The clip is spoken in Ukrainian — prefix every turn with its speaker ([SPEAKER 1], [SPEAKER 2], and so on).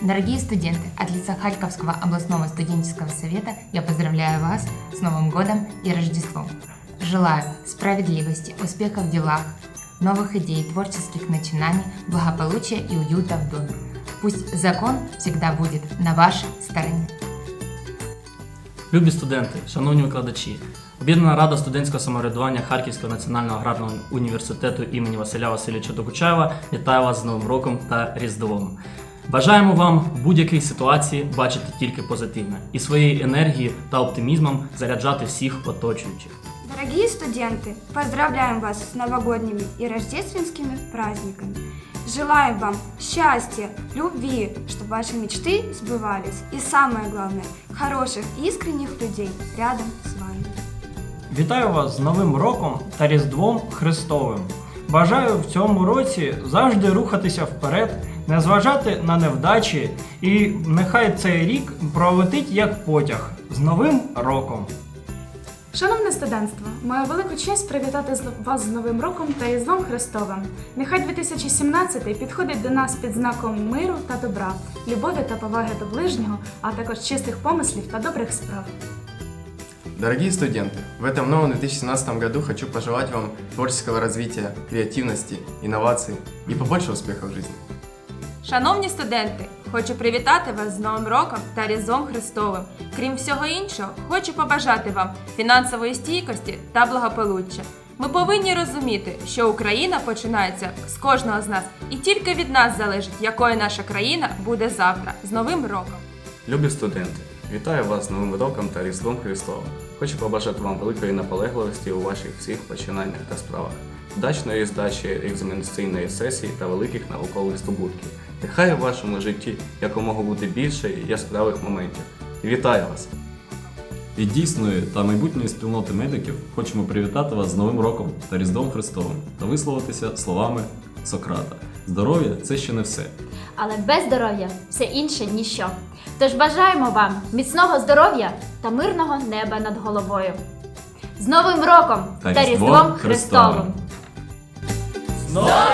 [SPEAKER 1] Дорогие студенты, от лица Харьковского областного студенческого совета я поздравляю вас с Новым годом и Рождеством. Желаю справедливости, успехов в делах, новых идей, творческих начинаний, благополучия и уюта в доме. Пусть закон всегда будет на вашей стороне.
[SPEAKER 2] Любі студенти, шановні викладачі, Об'єднана рада студентського самоврядування Харківського національного аграрного університету імені Василя Васильовича Докучаєва вітає вас з Новим роком та Різдвом. Бажаємо вам в будь-якій ситуації бачити тільки позитивне і своєю енергією та оптимізмом заряджати всіх оточуючих.
[SPEAKER 3] Дорогие студенты, поздравляем вас с новогодними и рождественскими праздниками. Желаем вам счастья, любви, чтобы ваши мечты сбывались. И самое главное, хороших, искренних людей рядом с вами.
[SPEAKER 4] Вітаю вас з Новим роком та Різдвом Христовим. Бажаю в цьому році завжди рухатися вперед, не зважати на невдачі, і нехай цей рік пролетить як потяг з Новим роком.
[SPEAKER 5] Шановне студентство, маю велику честь привітати з- вас з Новим роком та Різдвом Христовим. Нехай 2017 підходить до нас під знаком миру та добра, любові та поваги до ближнього, а також чистих помислів та добрих справ.
[SPEAKER 6] Дорогие студенты, в этом новом 2017 году хочу пожелать вам творческого развития, креативности, инноваций и побольше успехов в жизни.
[SPEAKER 7] Шановні студенти, хочу привітати вас з Новим роком та Різдвом Христовим. Крім всього іншого, хочу побажати вам фінансової стійкості та благополуччя. Ми повинні розуміти, що Україна починається з кожного з нас, і тільки від нас залежить, якою наша країна буде завтра з Новим роком.
[SPEAKER 8] Любі студенти, вітаю вас з Новим роком та Різдвом Христовим. Хочу побажати вам великої наполегливості у ваших всіх починаннях та справах, вдачної здачі екзаменаційної сесії та великих наукових здобутків. Нехай у вашому житті якомога буде більше яскравих моментів. Вітаю вас!
[SPEAKER 9] Від дійсної та майбутньої спільноти медиків хочемо привітати вас з Новим роком та Різдвом Христовим та висловитися словами Сократа. Здоров'я це ще не все.
[SPEAKER 10] Але без здоров'я все інше ніщо. Тож бажаємо вам міцного здоров'я та мирного неба над головою. З Новим роком
[SPEAKER 9] Та
[SPEAKER 10] та,
[SPEAKER 9] Різдвом
[SPEAKER 10] Різдвом
[SPEAKER 9] Христовим!
[SPEAKER 10] Христовим!